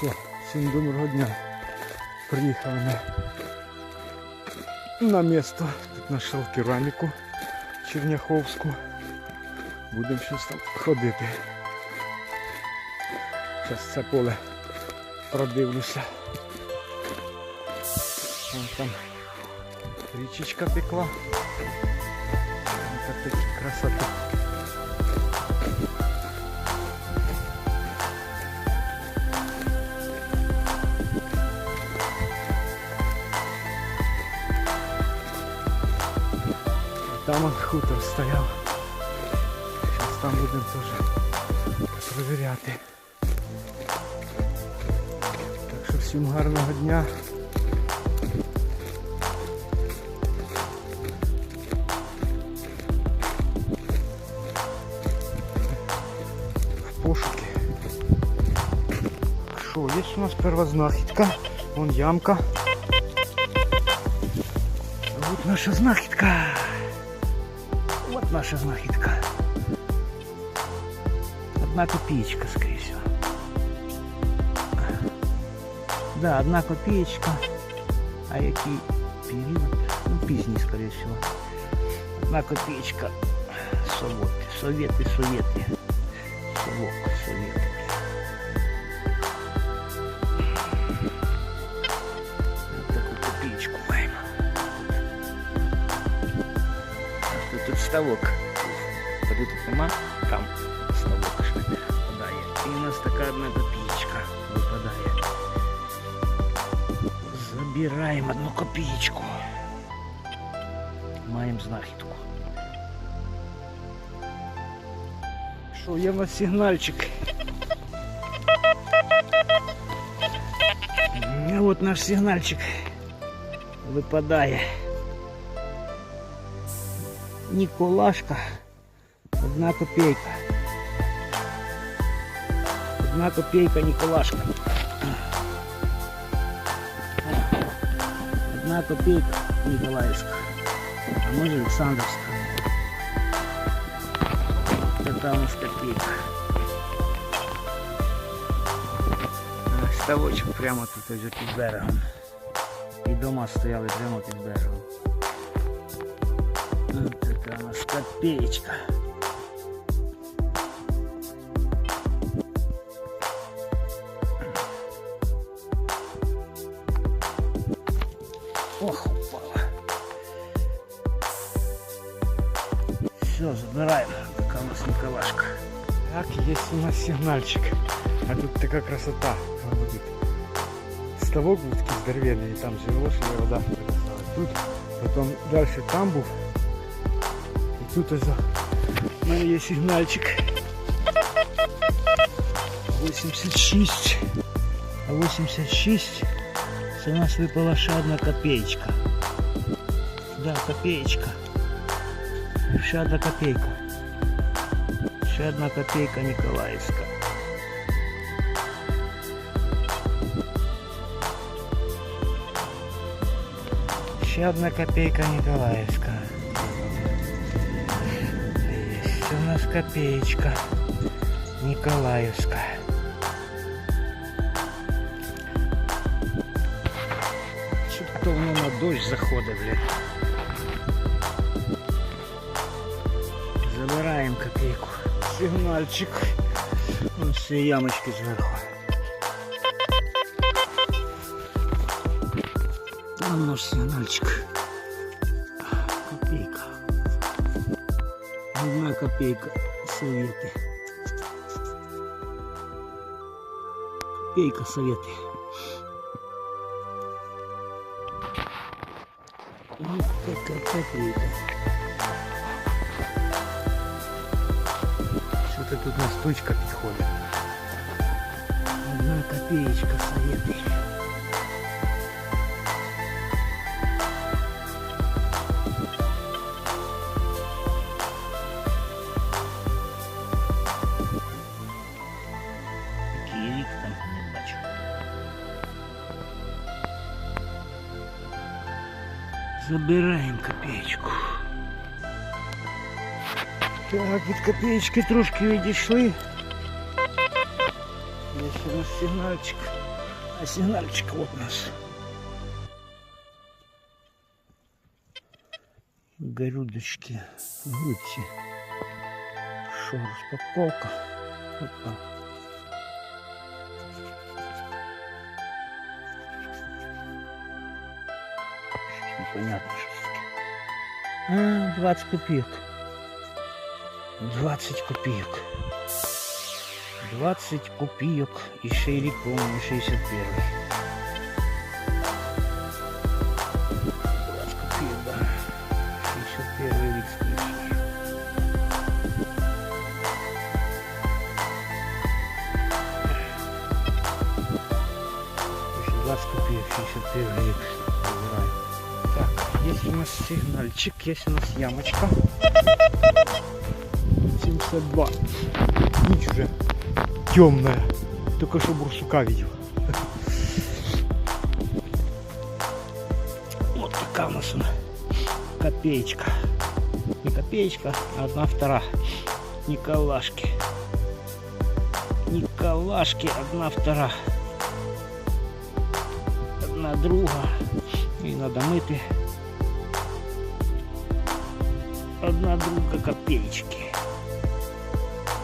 що, всім доброго дня. Приїхали на, на місто. Тут знайшов кераміку Черняховську. Будемо щось там ходити. Зараз це поле продивлюся. Вон там річечка текла. Ось така красота. Там он хутор стояв. Зараз там будемо теж перевіряти. Так що всім гарного дня. Пошуки. Що, є у нас перша знахідка. Вон ямка. Вот наша знахідка. Вот наша знахідка. Одна копеечка, скорее всего. Да, одна копеечка. А який період? Ну, пізній, скорее всего. Одна копеечка. Советы, советы, советы. Совок, советы. ставок. Ходи тут нема, там ставок ще випадає. І у нас така одна копеечка випадає. Забираємо одну копеечку. Маємо знахідку. Що, є в нас сигнальчик. І от наш сигнальчик випадає. Ніколашка. Одна копейка. Одна копейка Ніколашка. Одна копейка Ніколаївська. А може Олександрівська. Така у нас копейка. А, Ставочок прямо тут ось під берегом. І дома стояли прямо під берегом. Вот такая у нас копеечка. Ох, упала. Все, забираем. Такая у нас Николашка. Так, есть у нас сигнальчик. А тут такая красота. Вот тут Ставок був такий здоровенний, і там живело, що вода виростала. Тут, потім далі там був. І тут ось у мене є сигнальчик. 86. А 86 це у нас випала ще одна копеечка. Да, копеечка. Ще одна копейка. Ще одна копейка Ніколаївська. Ще одна копейка Николаевска. У нас копеечка Николаевская. Что-то воно на дощ заходить, блядь. Забираем копейку. Сигнальчик. Вон все ямочки зверху. Там наш сигнальчик. Одна копейка. Советы. Копейка советы. Вот такая копейка. Что-то тут настойка підходить. Одна копеечка советы. Забираємо копеечку. Так, від копеечки трошки відійшли. Є ще у нас сигнальчик. А сигнальчик вот наш. Горюдочки, грудки. Шо, распаковка. Опа. Щось Непонятно что А, 20 копеек. 20 копеек. 20 копеек и шейрик, по-моему, 61. 20 копеек, да. 61 рик скорее. Еще 20 копеек, 61 рик. Забираем. Есть у нас сигнальчик, есть у нас ямочка. 72. Ничь уже темная. Только что бурсука видел. Вот такая у нас она. Копеечка. Не копеечка, а одна втора. Николашки. Николашки, одна втора. Одна друга. І надо мити. Одна друга копеечки.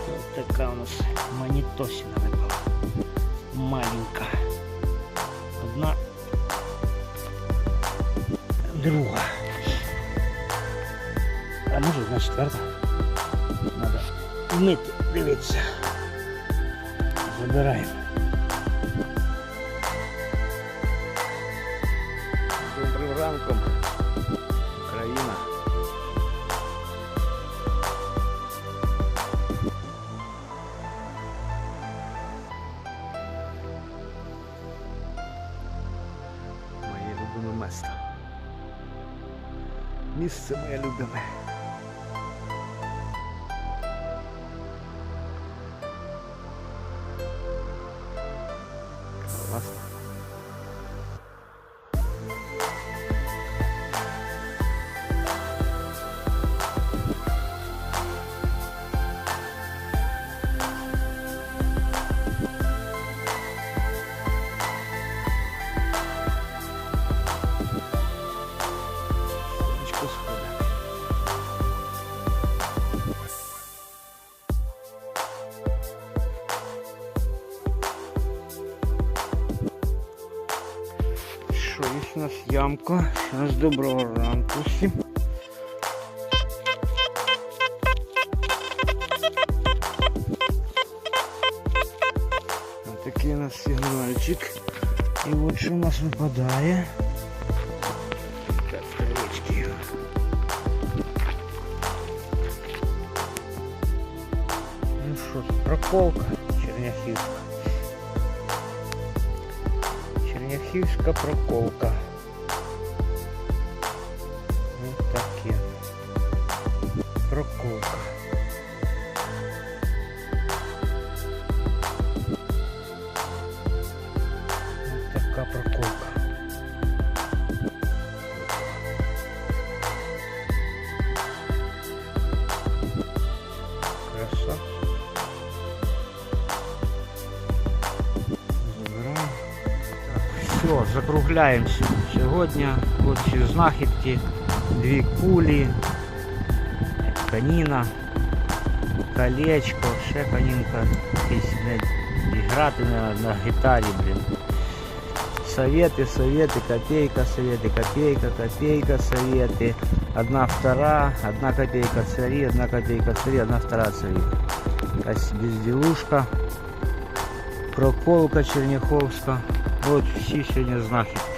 Вот такая у нас монетосина выпала. Маленькая. Одна друга. А може одна четверта? Надо вмити, дивитися. Забираємо. ましたミスもやるだめ нас ямка. Ще раз доброго ранку всім. Ось такий у нас сигнальчик. І от що у нас випадає. Так, стрілочки. Ну що, ж, проколка Черняхівська. Черняхівська проколка. закругляємося. Сьогодні от ці знахідки, дві кулі, каніна, колечко, ще канінка, якийсь блядь, і грати на, на гітарі, блін. Советы, советы, копейка, советы, копейка, копейка, советы. Одна втора, одна копейка цари, одна копейка цари, одна втора цари. Ось безделушка, проколка Черняховська. От всі сьогодні знахідки.